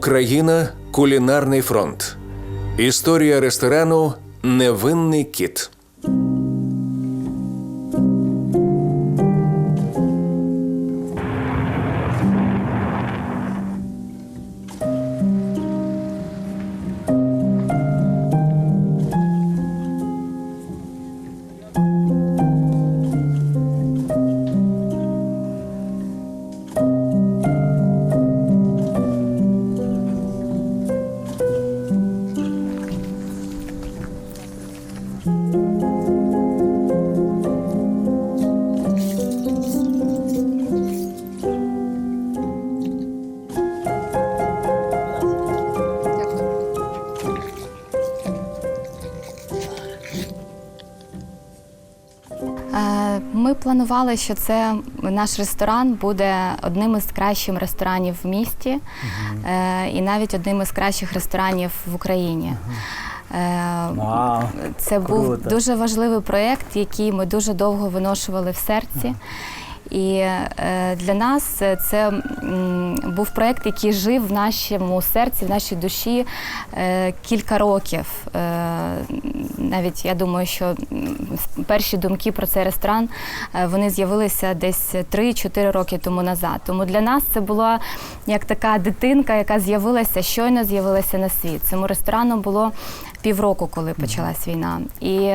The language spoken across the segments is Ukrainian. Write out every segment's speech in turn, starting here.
Україна кулінарний фронт. Історія ресторану Невинний кіт. Планували, що це наш ресторан буде одним із кращих ресторанів в місті е, і навіть одним із кращих ресторанів в Україні. Е, Вау, Це був круто. дуже важливий проєкт, який ми дуже довго виношували в серці. І е, для нас це був проєкт, який жив в нашому серці, в нашій душі е, кілька років. Е, навіть я думаю, що перші думки про цей ресторан вони з'явилися десь 3-4 роки тому назад. Тому для нас це була як така дитинка, яка з'явилася, щойно з'явилася на світ. Цьому ресторану було півроку, коли почалась війна. І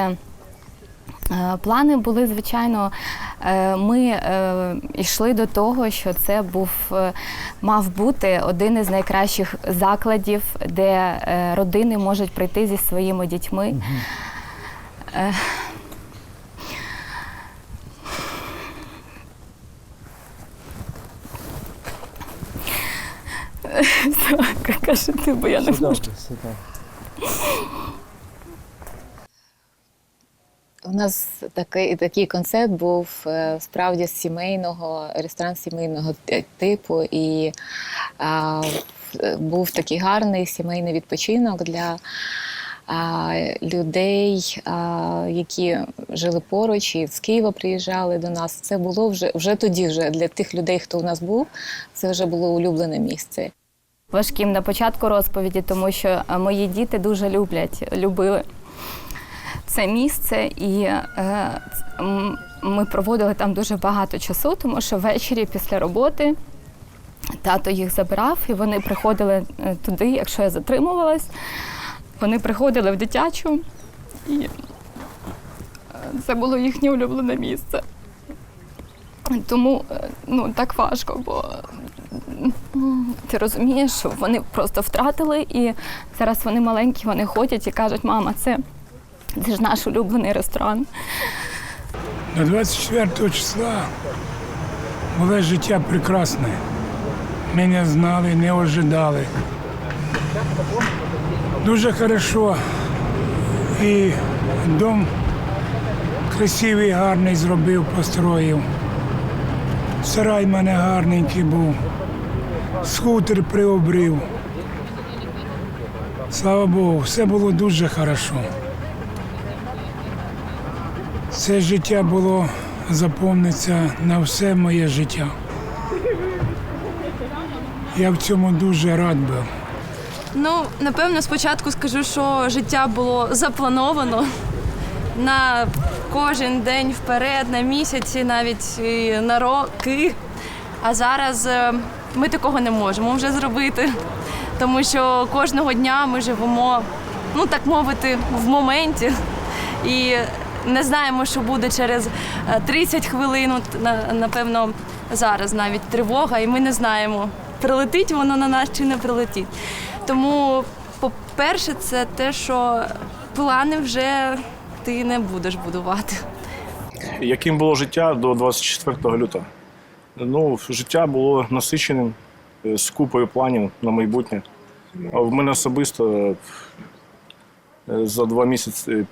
Плани були, звичайно, е, ми е, йшли до того, що це був е, мав бути один із найкращих закладів, де е, родини можуть прийти зі своїми дітьми. Е, ти, бо я не Все добре, все добре. У нас такий, такий концепт був е, справді сімейного, ресторан сімейного типу, і а, був такий гарний сімейний відпочинок для а, людей, а, які жили поруч і з Києва приїжджали до нас. Це було вже, вже тоді, вже для тих людей, хто у нас був, це вже було улюблене місце. важким на початку розповіді, тому що е, мої діти дуже люблять, любили це місце, і е, ми проводили там дуже багато часу, тому що ввечері після роботи тато їх забирав, і вони приходили е, туди, якщо я затримувалась. Вони приходили в дитячу, і е, це було їхнє улюблене місце. Тому ну, так важко, бо ти розумієш, вони просто втратили, і зараз вони маленькі, вони ходять і кажуть, мама, це, це ж наш улюблений ресторан. До 24 числа було життя прекрасне. Ми не знали, не ожидали. Дуже хорошо. І дом красивий, гарний зробив, построїв. Сарай в мене гарненький був. Скутер приобрив. Слава Богу, все було дуже хорошо. Це життя було заповниться на все моє життя. Я в цьому дуже рад був. Ну, напевно, спочатку скажу, що життя було заплановано на кожен день вперед, на місяці, навіть і на роки. А зараз е, ми такого не можемо вже зробити, тому що кожного дня ми живемо, ну так мовити, в моменті. І не знаємо, що буде через е, 30 хвилин. Напевно, зараз навіть тривога, і ми не знаємо, прилетить воно на нас чи не прилетить. Тому, по-перше, це те, що плани вже ти не будеш будувати. Яким було життя до 24 лютого? Ну, життя було насиченим е, з купою планів на майбутнє. А в мене особисто е, за два місяці, е,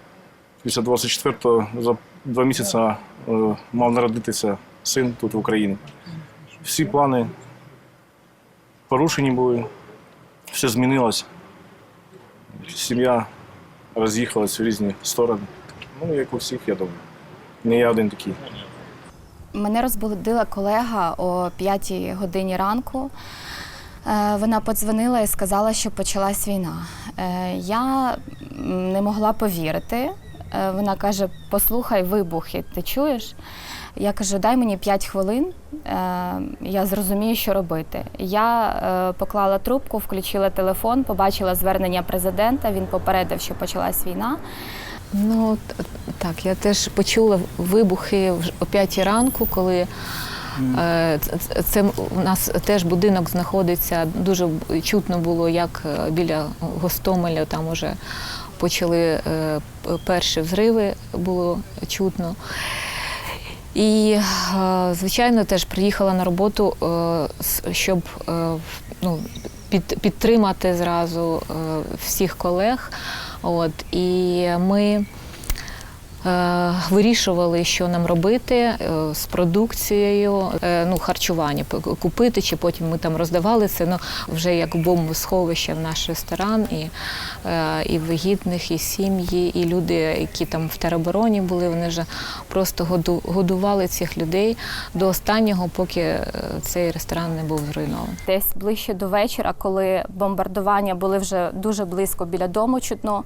після 24-го, за два місяці е, мав народитися син тут в Україні. Всі плани порушені були, все змінилось. Сім'я роз'їхалась в різні сторони. Ну, як у всіх, я думаю. Не я один такий. Мене розбудила колега о 5 годині ранку. Е, Вона подзвонила і сказала, що почалась війна. Е, Я не могла повірити. Е, Вона каже: Послухай, вибухи, ти чуєш? Я кажу, дай мені 5 хвилин, е, я зрозумію, що робити. Я е, поклала трубку, включила телефон, побачила звернення президента. Він попередив, що почалась війна. Ну так, я теж почула вибухи о п'ятій ранку, коли ц- це у нас теж будинок знаходиться. Дуже чутно було, як біля Гостомеля там уже почали е, перші взриви, було чутно. І, е, звичайно, теж приїхала на роботу, е, щоб ну, під, підтримати зразу всіх колег. От, і ми вирішували, що нам робити е, з продукцією, е, ну, харчування купити, чи потім ми там роздавали це ну, вже як бомбосховище в наш ресторан, і, е, і вигідних, і сім'ї, і люди, які там в теробороні були, вони вже просто году- годували цих людей до останнього, поки е, цей ресторан не був зруйнований. Десь ближче до вечора, коли бомбардування були вже дуже близько біля дому чутно.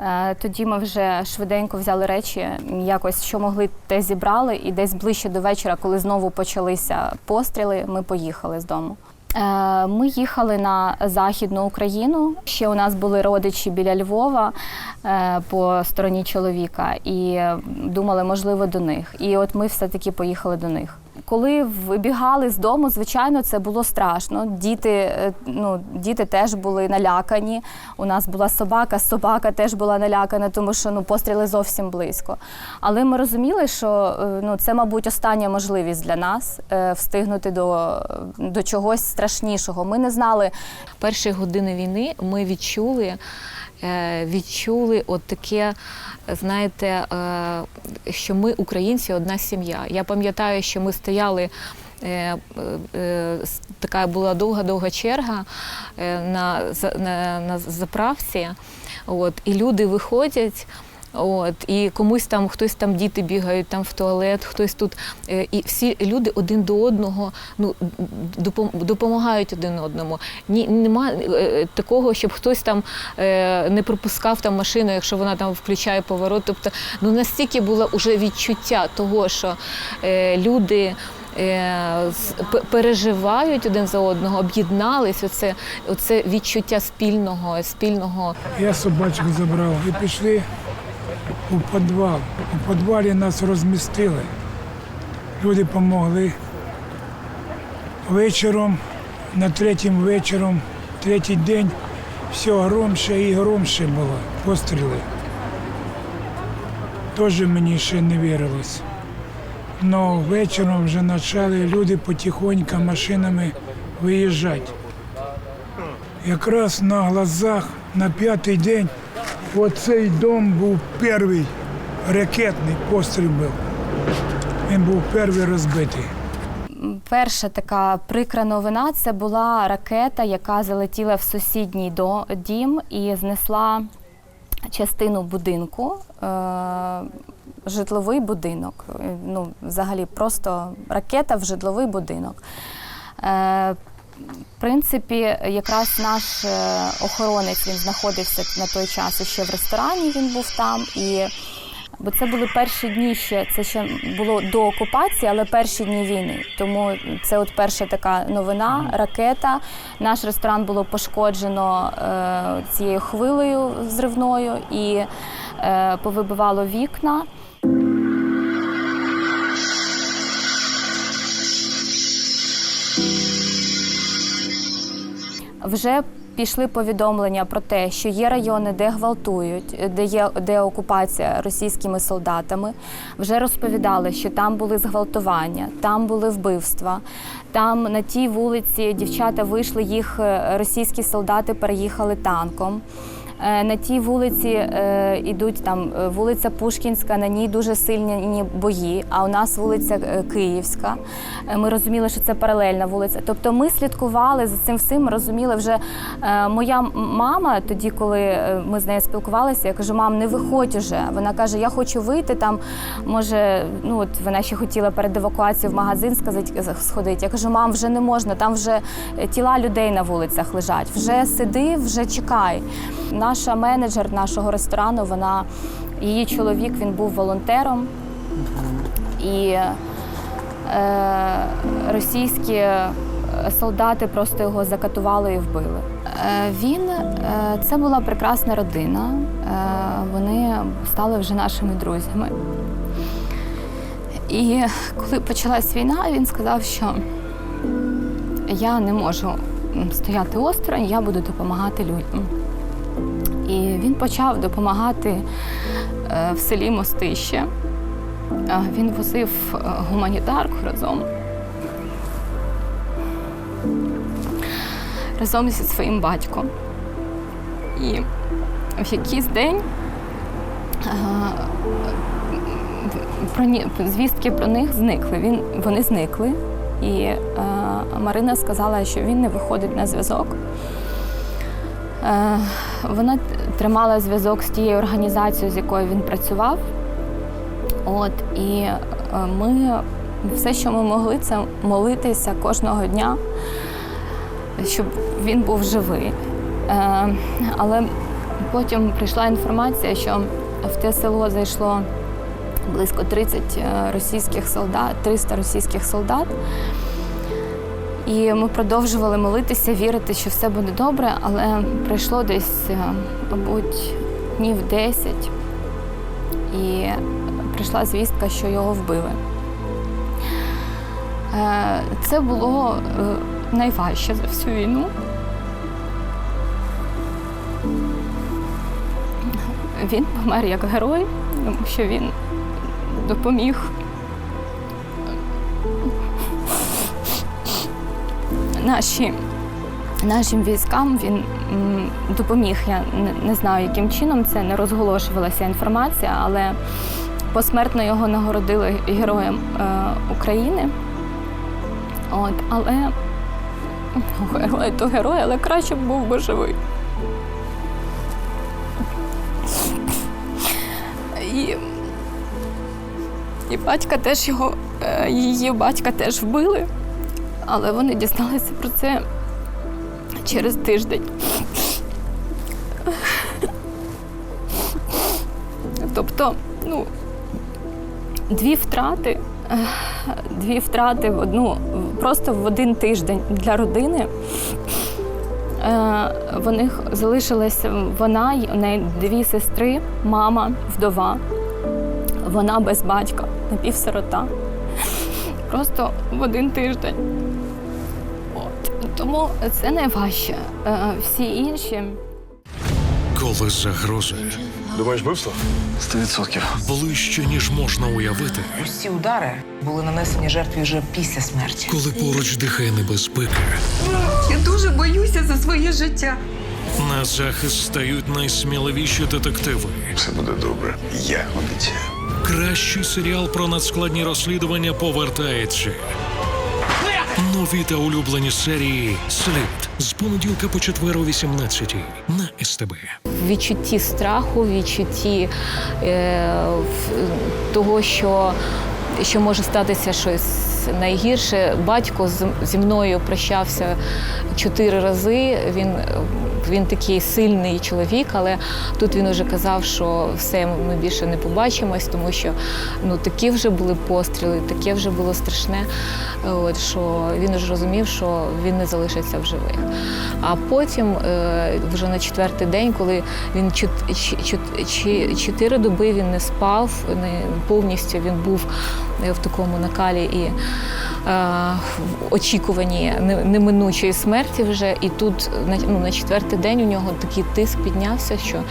Е, Тоді ми вже швиденько взяли речі, якось що могли, те зібрали, і десь ближче до вечора, коли знову почалися постріли, ми поїхали з дому. Е, Ми їхали на західну Україну. Ще у нас були родичі біля Львова е, по стороні чоловіка, і думали, можливо, до них. І от ми все-таки поїхали до них. Коли вибігали з дому, звичайно, це було страшно. Діти, е, ну, діти теж були налякані. У нас була собака, собака теж була налякана, тому що ну, постріли зовсім близько. Але ми розуміли, що е, ну, це, мабуть, остання можливість для нас е, встигнути до, до чогось страшнішого. Ми не знали, перші години війни ми відчули, відчули от таке, знаєте, е, що ми українці одна сім'я. Я пам'ятаю, що ми стояли. е, е, е, Така була довга-довга черга е, на, на, на заправці. От, і люди виходять. От, і комусь там, хтось там діти бігають там в туалет, хтось тут. Е, І всі люди один до одного ну, допомагають один одному. Ні, нема е, такого, щоб хтось там е, не пропускав там машину, якщо вона там включає поворот. Тобто, ну настільки було вже відчуття того, що люди. Переживають один за одного, об'єднались. Оце, оце відчуття спільного, спільного Я собачку забрав і пішли у підвал. У підвалі нас розмістили. Люди допомогли. Вечором, на третім вечором, третій день, все громше і громше було. Постріли. Теж мені ще не вірилось. Но вечором вже почали люди потихоньку машинами виїжджати. Якраз на глазах на п'ятий день оцей дом був перший ракетний постріл був. Він був перший розбитий. Перша така прикра новина це була ракета, яка залетіла в сусідній дім і знесла частину будинку, е, житловий будинок. Е, Ну, взагалі, просто ракета в житловий будинок. В принципі, якраз наш е, охоронець він знаходився на той час ще в ресторані. Він був там і. Бо це були перші дні ще, це ще було до окупації, але перші дні війни. Тому це от перша така новина, ракета. Наш ресторан було пошкоджено е, цією хвилею зривною і е, повибивало вікна. Вже пішли повідомлення про те, що є райони, де гвалтують, де є де окупація російськими солдатами. Вже розповідали, що там були зґвалтування, там були вбивства. Там на тій вулиці дівчата вийшли, їх е, російські солдати переїхали танком. Е, На тій вулиці е, ідуть там е, вулиця Пушкінська, на ній дуже сильні бої. А у нас вулиця е, Київська. Е, Ми розуміли, що це паралельна вулиця. Тобто ми слідкували за цим всім. Розуміли вже е, моя мама, тоді, коли е, ми з нею спілкувалися, я кажу: мам, не виходь уже. Вона каже: Я хочу вийти там. Може, ну от вона ще хотіла перед евакуацією в магазин сказати, сходити. Я кажу, мам, вже не можна, там вже е, тіла людей на вулицях лежать. Вже сиди, вже чекай. Наша менеджер нашого ресторану, вона її чоловік він був волонтером. І е, російські е, солдати просто його закатували і вбили. Е, він е, це була прекрасна родина. Е, вони стали вже нашими друзями. І коли почалась війна, він сказав, що я не можу стояти осторонь, я буду допомагати людям. І він почав допомагати е, в селі Мостище. Е, Він возив е, гуманітарку разом. Разом зі своїм батьком. І в якийсь день про звістки про них зникли. Він, вони зникли. І Марина сказала, що він не виходить на зв'язок. Е, вона тримала зв'язок з тією організацією, з якою він працював. От, і е, ми все, що ми могли, це молитися кожного дня, щоб він був живий. Е, але потім прийшла інформація, що в те село зайшло близько 30 е, російських солдат, 300 російських солдат. І ми продовжували молитися, вірити, що все буде добре, але пройшло десь, е, мабуть, днів 10, і прийшла звістка, що його вбили. Е, Це було е, найважче за всю війну. Він помер як герой, тому що він допоміг наші, нашим військам. Він допоміг. Я не, знаю, яким чином це не розголошувалася інформація, але посмертно його нагородили героєм е, України. От, але герой то герой, але краще б був би живий. І, і батька теж його, е, її батька теж вбили, але вони дізналися про це через тиждень. Тобто, ну, дві втрати, дві втрати в одну, просто в один тиждень для родини. Е, В них залишилася вона, у неї дві сестри, мама, вдова. Вона без батька, напівсирота. Просто в один тиждень. Тому це найважче. Е, Всі інші. Коли загрози Думаєш, вбивство? Сто відсотків. ближче, ніж можна уявити, Усі удари були нанесені жертві вже після смерті. коли поруч дихає небезпека, Я дуже боюся за своє життя. на захист стають найсміливіші детективи. Все буде добре. Я обіцяю. Кращий серіал про надскладні розслідування повертається. Нові та улюблені серії Слід з понеділка по четвер о 18 на СТБ. відчутті страху, відчутті е, того, що, що може статися щось найгірше. Батько зі мною прощався чотири рази. Він, він такий сильний чоловік, але тут він вже казав, що все, ми більше не побачимось, тому що ну, такі вже були постріли, таке вже було страшне. От, що він вже розумів, що він не залишиться в живих. А потім, е, вже на четвертий день, коли він чотири доби він не спав, не повністю він був в такому накалі і е, в очікуванні неминучої смерті вже. І тут ну, на четвертий день у нього такий тиск піднявся, що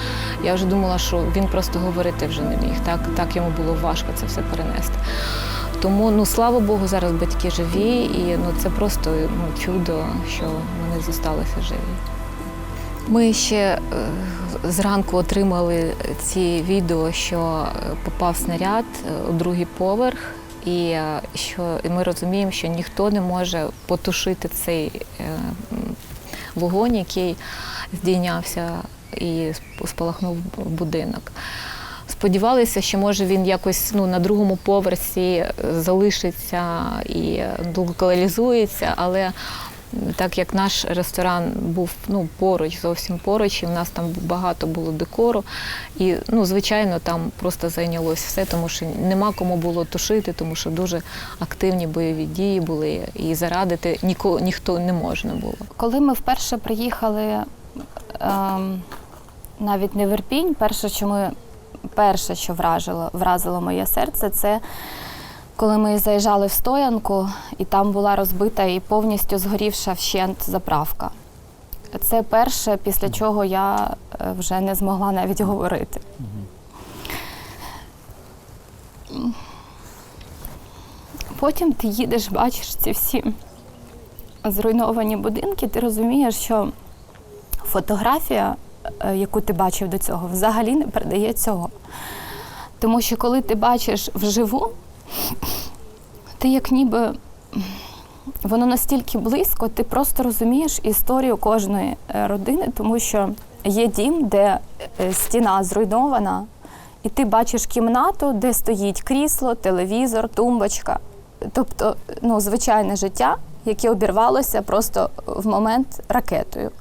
я вже думала, що він просто говорити вже не міг. Так, так йому було важко це все перенести. Тому ну слава Богу, зараз батьки живі, і ну це просто ну, чудо, що вони зосталися живі. Ми ще е, зранку отримали ці відео, що е, попав снаряд е, у другий поверх, і що ми розуміємо, що ніхто не може потушити цей вогонь, який здійнявся і спалахнув будинок. Сподівалися, що може він якось ну, на другому поверсі залишиться і локалізується, але так як наш ресторан був ну, поруч, зовсім поруч, і в нас там багато було декору. І, ну, звичайно, там просто зайнялось все, тому що нема кому було тушити, тому що дуже активні бойові дії були, і зарадити ніко, ніхто не можна було. Коли ми вперше приїхали ем, навіть не в Ірпінь, перше, що ми перше, що вражило, вразило моє серце, це коли ми заїжджали в стоянку, і там була розбита і повністю згорівша вщент заправка. Це перше, після чого я е, вже не змогла навіть говорити. Потім ти їдеш, бачиш ці всі зруйновані будинки, ти розумієш, що фотографія, е, яку ти бачив до цього, взагалі не передає цього. Тому що коли ти бачиш вживу, ти як ніби воно настільки близько, ти просто розумієш історію кожної е, родини, тому що є дім, де е, стіна зруйнована, і ти бачиш кімнату, де стоїть крісло, телевізор, тумбочка. Тобто, ну, звичайне життя, яке обірвалося просто в момент ракетою.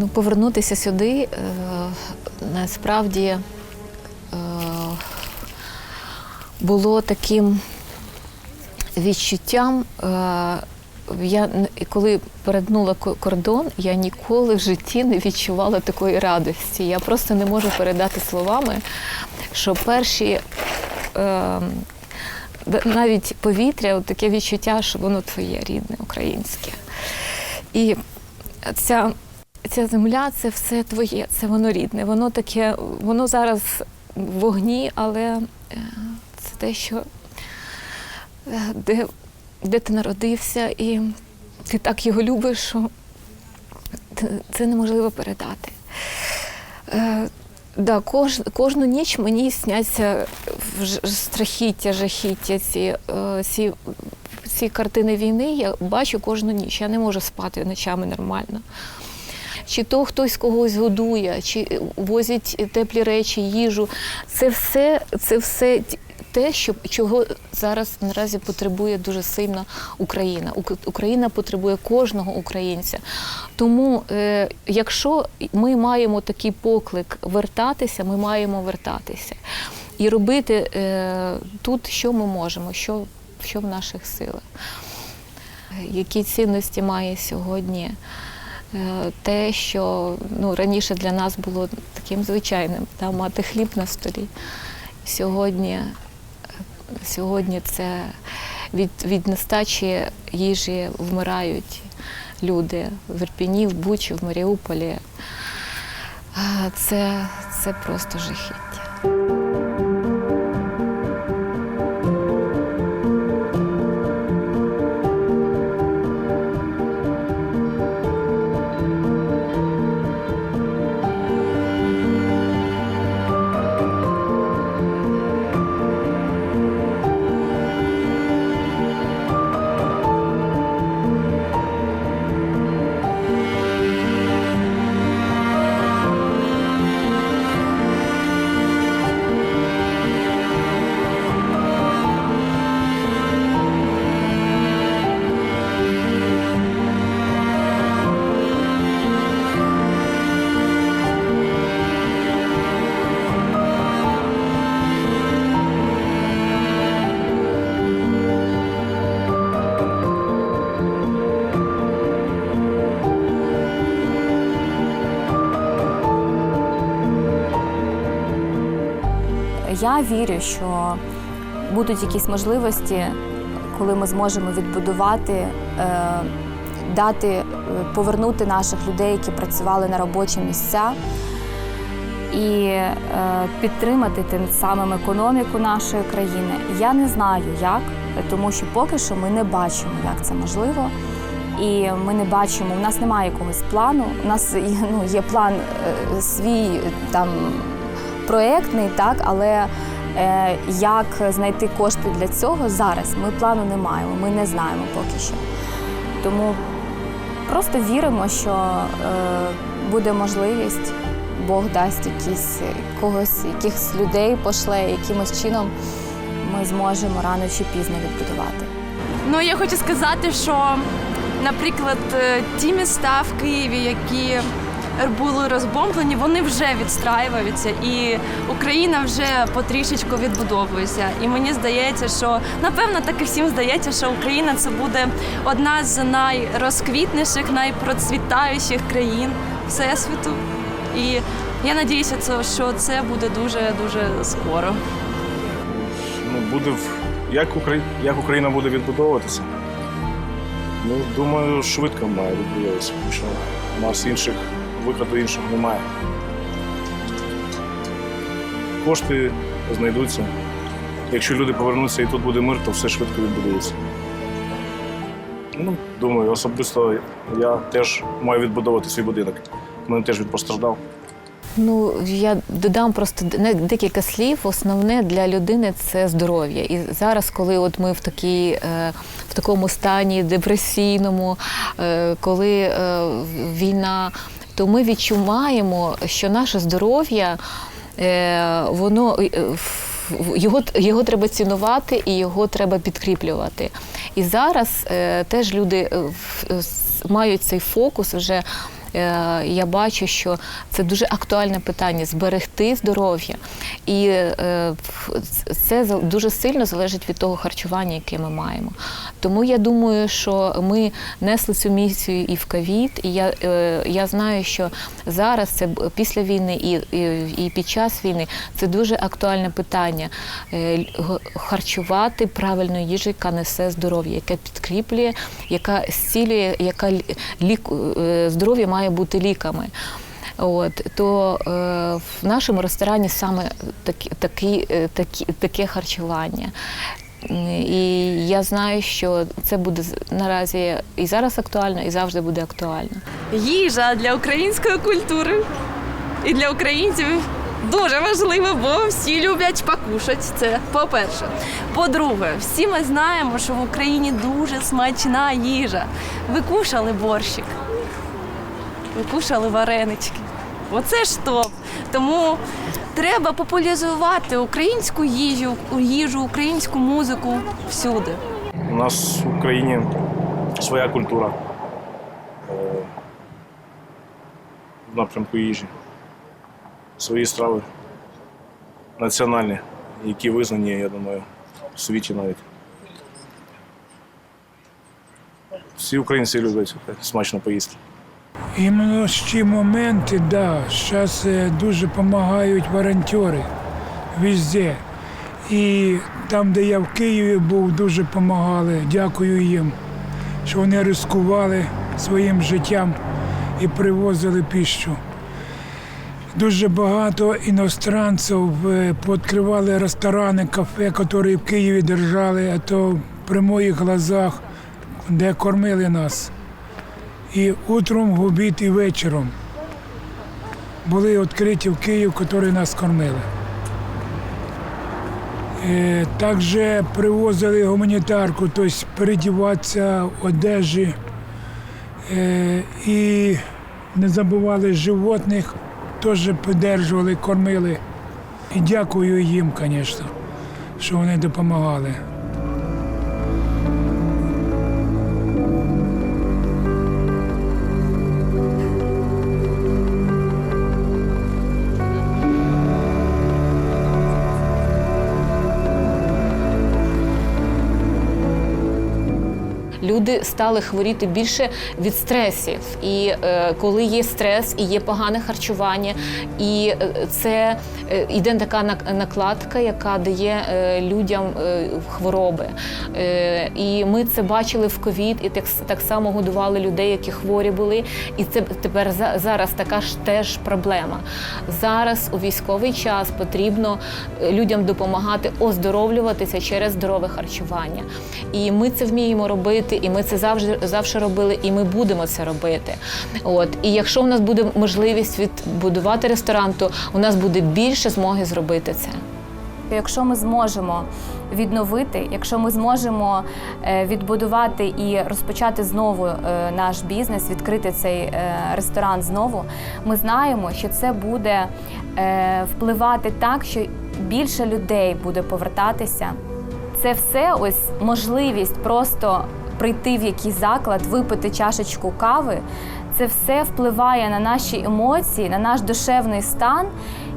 Ну, повернутися сюди е, насправді е, було таким відчуттям. Е, я коли перетнула кордон, я ніколи в житті не відчувала такої радості. Я просто не можу передати словами, що перші. Е, навіть повітря, таке відчуття, що воно твоє рідне, українське. І ця ця земля це все твоє, це воно рідне. Воно таке, воно зараз в вогні, але е, це те, що е, де, де ти народився, і ти так його любиш, що це- неможливо передати. Е, Да, кож, кожну ніч мені сняться страхіття, жахіття, ці, ці, ці картини війни я бачу кожну ніч. Я не можу спати ночами нормально. Чи то хтось когось годує, чи возять теплі речі, їжу. Це все, це все те, що, чого зараз наразі потребує дуже сильно Україна. Україна потребує кожного українця. Тому, е, якщо ми маємо такий поклик вертатися, ми маємо вертатися і робити е, тут, що ми можемо, що, що в наших силах. Які цінності має сьогодні е, те, що ну, раніше для нас було таким звичайним, та, мати хліб на столі. Сьогодні, е, сьогодні це від, від нестачі їжі вмирають люди в Ірпіні, в Бучі, в Маріуполі. Це, це просто жахіття. Я вірю, що будуть якісь можливості, коли ми зможемо відбудувати, е, дати, е, повернути наших людей, які працювали на робочі місця, і е, підтримати тим самим економіку нашої країни. Я не знаю як, тому що поки що ми не бачимо, як це можливо. І ми не бачимо, у нас немає якогось плану. У нас ну, є план е, свій там проєктний, так, але е, як знайти кошти для цього зараз ми плану не маємо, ми не знаємо поки що. Тому просто віримо, що е, буде можливість, Бог дасть якісь когось, якихось людей пошле, якимось чином ми зможемо рано чи пізно відбудувати. Ну я хочу сказати, що, наприклад, е, ті міста в Києві, які були розбомблені, вони вже відстраюються, і Україна вже потрішечку відбудовується. І мені здається, що напевно так і всім здається, що Україна це буде одна з найрозквітніших, найпроцвітаючих країн всесвіту. І я надіюся, що це буде дуже дуже скоро. Ну, буде як, Украї... як Україна буде відбудовуватися? Ну, думаю, швидко має відбудовуватися, тому що у нас інших виходу іншого немає. Кошти знайдуться. Якщо люди повернуться і тут буде мир, то все швидко відбудується. Ну, думаю, особисто я теж маю відбудовувати свій будинок. У мене теж він постраждав. Ну, я додам просто декілька слів. Основне для людини це здоров'я. І зараз, коли от ми в такій, е, в такому стані депресійному, е, коли е, війна, то ми відчуваємо, що наше здоров'я е, воно е, його, його треба цінувати і його треба підкріплювати. І зараз е, теж люди мають цей фокус вже. Е, Я бачу, що це дуже актуальне питання зберегти здоров'я, і е, це дуже сильно залежить від того харчування, яке ми маємо. Тому я думаю, що ми несли цю місію і в ковід, і я, е, я знаю, що зараз це після війни і, і, і під час війни це дуже актуальне питання харчувати правильну їжу, яка несе здоров'я, яка підкріплює, яка зцілює, яка лі- лік, здоров'я має бути ліками. От то е, в нашому ресторані саме такі, такі, е, такі, таке харчування. І я знаю, що це буде наразі і зараз актуально, і завжди буде актуально. Їжа для української культури і для українців дуже важливо, бо всі люблять покушати. Це по-перше. По-друге, всі ми знаємо, що в Україні дуже смачна їжа. Ви кушали борщик, ви кушали варенички. Оце ж топ. Тому треба популяризувати українську їжу, їжу, українську музику всюди. У нас в Україні своя культура е, в напрямку їжі. Свої страви національні, які визнані, я думаю, в світі навіть. Всі українці люблять смачно поїсти. Іменно з моменти, да, зараз дуже допомагають волонтери везде. І там, де я в Києві був, дуже допомагали. Дякую їм, що вони ризикували своїм життям і привозили піщу. Дуже багато іностранців е, пооткривали ресторани, кафе, які в Києві держали, а то при моїх глазах, де кормили нас і утром, в обід і вечором були відкриті в Київ, які нас кормили. Е, Також привозили гуманітарку, тобто передіватися, одежі. Е, І не забували животних, теж підтримували, кормили. І дякую їм, звісно, що вони допомагали. Люди стали хворіти більше від стресів. І е, коли є стрес, і є погане харчування, і е, це е, іде така накладка, яка дає е, людям е, хвороби. Е, і ми це бачили в ковід, і так, так само годували людей, які хворі були. І це тепер зараз така ж теж проблема. Зараз у військовий час потрібно е, людям допомагати оздоровлюватися через здорове харчування. І ми це вміємо робити, і ми це завжди завжди робили, і ми будемо це робити. От і якщо у нас буде можливість відбудувати ресторан, то у нас буде більше змоги зробити це. Якщо ми зможемо відновити, якщо ми зможемо е, відбудувати і розпочати знову е, наш бізнес, відкрити цей е, ресторан знову, ми знаємо, що це буде впливати так, що більше людей буде повертатися. Це все ось можливість просто прийти в якийсь заклад, випити чашечку кави. Це все впливає на наші емоції, на наш душевний стан,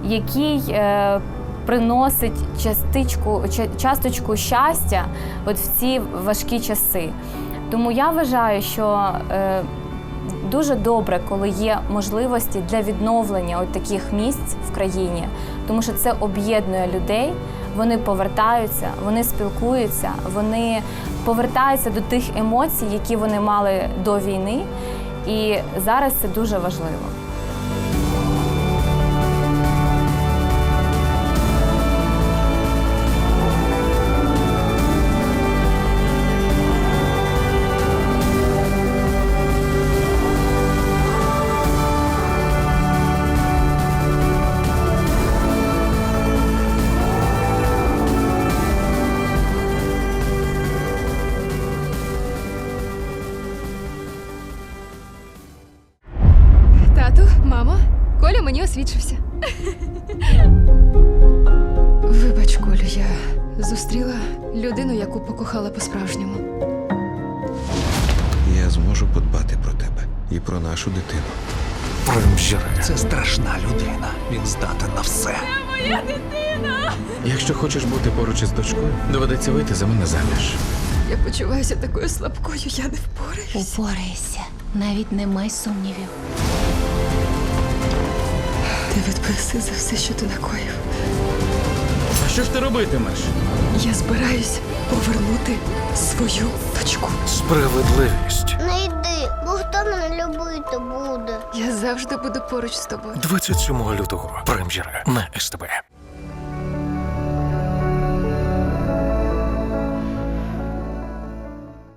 який е, приносить частичку, часточку щастя от в ці важкі часи. Тому я вважаю, що е, дуже добре, коли є можливості для відновлення от таких місць в країні, тому що це об'єднує людей. Вони повертаються, вони спілкуються, вони повертаються до тих емоцій, які вони мали до війни. І зараз це дуже важливо. Вибач, Колю, я зустріла людину, яку покохала по-справжньому. Я зможу подбати про тебе і про нашу дитину. Це страшна людина. Він здатен на все. Моя дитина. Якщо хочеш бути поруч із дочкою, доведеться вийти за мене заміж. Я почуваюся такою слабкою, я не впораюсь. Упорайся, навіть не май сумнівів. Ти відписи за все, що ти накоїв. А що ж ти робитимеш? Я збираюсь повернути свою дочку. Справедливість. Не йди, бо хто мене любити буде? Я завжди буду поруч з тобою. 27 лютого. Прем'єра на СТБ.